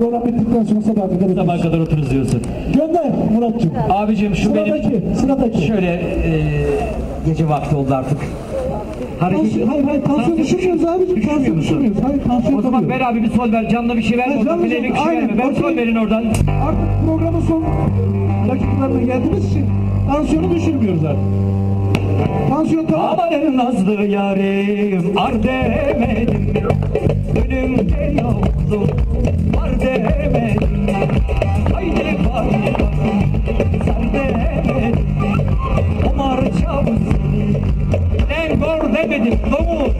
program bittikten sonra sabaha kadar otururuz. Sabaha kadar otururuz diyorsun. Gönder Murat'cığım. Abicim şu Sıradaki, benim sıradaki. şöyle e, gece vakti oldu artık. Hareket. hayır hayır tansiyon düşürmüyoruz abicim. Tansiyon düşürmüyoruz. Hayır tansiyon O zaman ver abi bir sol ver. Canlı bir şey Evet, oradan. canlı bir şey verme. Ben sol verin oradan. Artık programın son dakikalarına geldiğimiz için tansiyonu düşürmüyoruz artık. Aman nazlı yarim ar demedim Önümde yoktu var demedim Haydi bari sen demedim Omar Çavuş Engor demedim domuz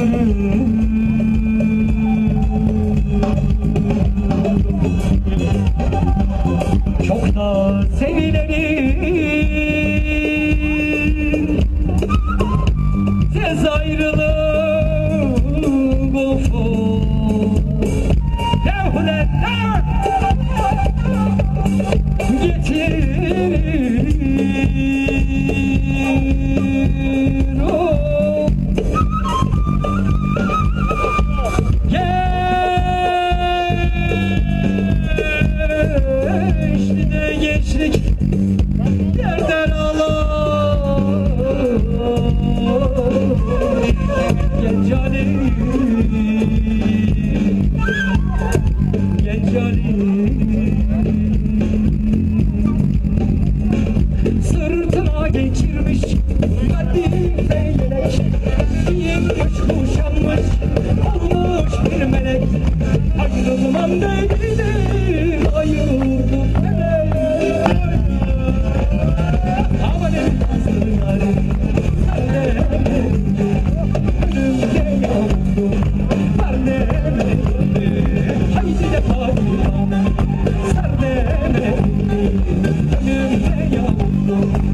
Mm-hmm.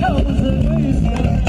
Şahımızı böyüsün